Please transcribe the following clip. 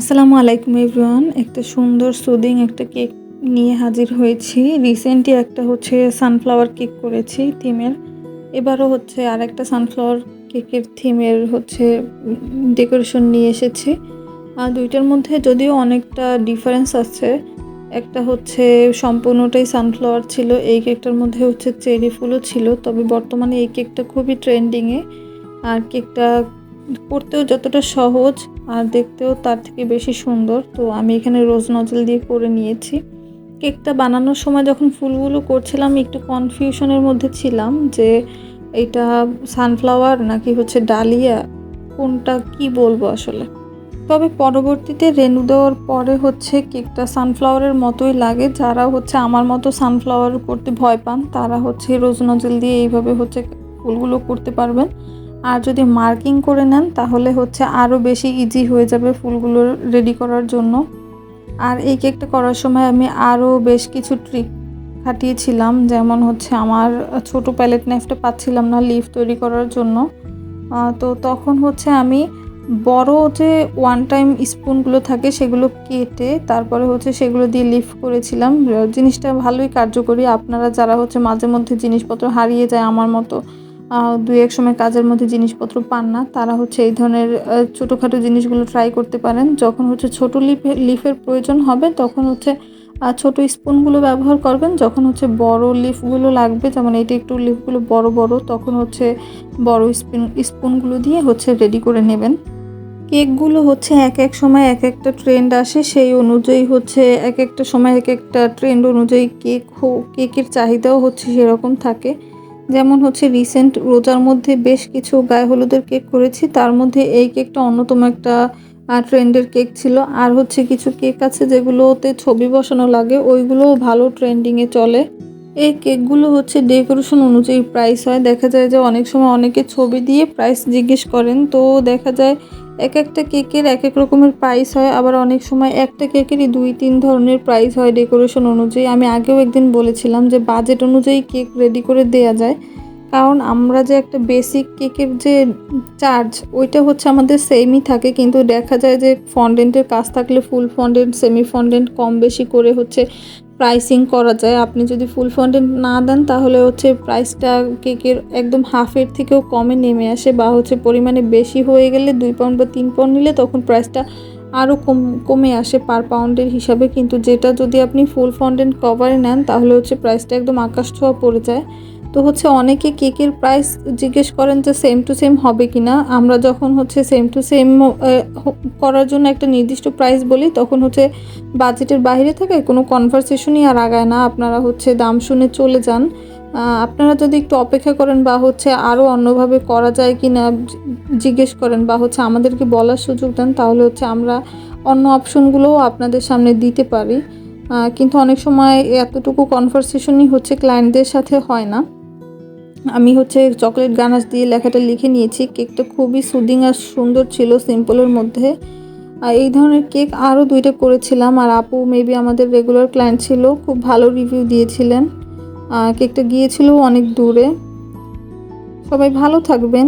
আসসালামু আলাইকুম এভরিওয়ান। একটা সুন্দর সুদিং একটা কেক নিয়ে হাজির হয়েছি। রিসেন্টলি একটা হচ্ছে সানফ্লাওয়ার কেক করেছি থিমের এবারও হচ্ছে আর একটা সানফ্লাওয়ার কেকের থিমের হচ্ছে ডেকোরেশন নিয়ে এসেছি। আর দুইটার মধ্যে যদিও অনেকটা ডিফারেন্স আছে, একটা হচ্ছে সম্পূর্ণটাই সানফ্লাওয়ার ছিল, এই কেকটার মধ্যে হচ্ছে চেরি ফুলও ছিল, তবে বর্তমানে এই কেকটা খুবই ট্রেন্ডিংয়ে আর কেকটা করতেও যতটা সহজ আর দেখতেও তার থেকে বেশি সুন্দর। তো আমি এখানে রোজ নজল দিয়ে করে নিয়েছি। কেকটা বানানোর সময় যখন ফুলগুলো করছিলাম, একটু কনফিউশনের মধ্যে ছিলাম যে এটা সানফ্লাওয়ার নাকি হচ্ছে ডালিয়া? কোনটা কি বলব আসলে? তবে পরবর্তীতে রেনু দেওয়ার পরে হচ্ছে কেকটা সানফ্লাওয়ারের মতোই লাগে। যারা হচ্ছে আমার মতো সানফ্লাওয়ার করতে ভয় পান, তারা হচ্ছে রোজ নজল দিয়ে এইভাবে হচ্ছে ফুলগুলো করতে পারবেন। আর যদি মার্কিং করে নেন, তাহলে হচ্ছে আরও বেশি ইজি হয়ে যাবে ফুলগুলো রেডি করার জন্য। আর এই কেকটা করার সময় আমি আরও বেশ কিছু ট্রিক খাটিয়েছিলাম, যেমন হচ্ছে আমার ছোট প্যালেট নাইফটা পাচ্ছিলাম না লিফ তৈরি করার জন্য। তো তখন হচ্ছে আমি বড় যে ওয়ান টাইম স্পুনগুলো থাকে, সেগুলো কেটে তারপরে হচ্ছে সেগুলো দিয়ে লিফ করেছিলাম। জিনিসটা ভালোই কার্যকরী। আপনারা যারা হচ্ছে মাঝে মধ্যে জিনিসপত্র হারিয়ে যায় আমার মতো দুই এক সময় কাজের মধ্যে জিনিসপত্র পান না। তারা হচ্ছে এই ধরনের ছোটোখাটো জিনিসগুলো ট্রাই করতে পারেন। যখন হচ্ছে ছোট লিফে লিফের প্রয়োজন হবে, তখন হচ্ছে ছোট স্পুনগুলো ব্যবহার করবেন। যখন হচ্ছে বড় লিফগুলো লাগবে, যেমন এইটা একটু লিফগুলো বড় বড়, তখন হচ্ছে বড় স্পুন স্পুনগুলো দিয়ে হচ্ছে রেডি করে নেবেন। কেকগুলো হচ্ছে এক এক সময় এক একটা ট্রেন্ড আসে, সেই অনুযায়ী হচ্ছে এক একটা সময় এক একটা ট্রেন্ড অনুযায়ী কেক কেকের চাহিদাও হচ্ছে সেরকম থাকে। যেমন হচ্ছে রিসেন্ট রোজার মধ্যে বেশ কিছু গায়ে হলুদের কেক করেছি, তার মধ্যে এই কেকটা অন্যতম একটা ট্রেন্ডের কেক ছিল। আর হচ্ছে কিছু কেক আছে যেগুলোতে ছবি বসানো লাগে, ওইগুলোও ভালো ট্রেন্ডিংয়ে চলে। এই কেকগুলো হচ্ছে ডেকোরেশন অনুযায়ী প্রাইস হয়। দেখা যায় যে অনেক সময় অনেকে ছবি দিয়ে প্রাইস জিজ্ঞেস করেন, তো দেখা যায় এক একটা কেকের এক এক রকমের প্রাইস হয়। আবার অনেক সময় একটা কেকেরই দুই, তিন ধরনের প্রাইস হয় ডেকোরেশন অনুযায়ী। আমি আগেও একদিন বলেছিলাম যে বাজেট অনুযায়ী কেক রেডি করে দেয়া যায়। কারণ আমরা যে একটা বেসিক কেকের যে চার্জ, ওইটা হচ্ছে আমাদের সেমই থাকে। কিন্তু দেখা যায় যে ফন্ডেন্টের কাজ থাকলে ফুল ফন্ডেন্ট সেমি ফন্ডেন্ট কম বেশি করে হচ্ছে প্রাইসিং করা যায়। আপনি যদি ফুল ফন্ডেন্ট না দেন, তাহলে হচ্ছে প্রাইসটা কেকের একদম হাফের থেকেও কমে নেমে আসে বা হচ্ছে পরিমাণে বেশি হয়ে গেলে দুই পাউন্ড বা তিন পাউন্ড নিলে তখন প্রাইসটা আরও কম, কমে আসে পার পাউন্ডের হিসাবে। কিন্তু যেটা যদি আপনি ফুল ফন্ডেন্ট কভারে নেন, তাহলে হচ্ছে প্রাইসটা একদম আকাশ ছোঁয়া পড়ে যায়। তো হচ্ছে অনেকে কেকের প্রাইস জিজ্ঞেস করেন যে সেম টু সেম হবে কি না আমরা যখন হচ্ছে সেম টু সেম করার জন্য একটা নির্দিষ্ট প্রাইস বলি, তখন হচ্ছে বাজেটের বাইরে থাকে কোনো কনভারসেশনই আর আগায় না। আপনারা হচ্ছে দাম শুনে চলে যান। আপনারা যদি একটু অপেক্ষা করেন বা হচ্ছে আরও অন্যভাবে করা যায় কি না জিজ্ঞেস করেন বা হচ্ছে আমাদেরকে বলার সুযোগ দেন, তাহলে হচ্ছে আমরা অন্য অপশনগুলোও আপনাদের সামনে দিতে পারি। কিন্তু অনেক সময় এতটুকু কনভারসেশনই হচ্ছে ক্লায়েন্টদের সাথে হয় না। আমি হচ্ছে চকলেট গানাশ দিয়ে লেখাটা লিখে নিয়েছি। কেকটা খুবই সুদিং আর সুন্দর ছিল সিম্পলের মধ্যে। আর এই ধরনের কেক আরও দুইটা করেছিলাম আর আপু মেবি আমাদের রেগুলার ক্লায়েন্ট ছিল, খুব ভালো রিভিউ দিয়েছিলেন। কেকটা গিয়েছিল অনেক দূরে। সবাই ভালো থাকবেন।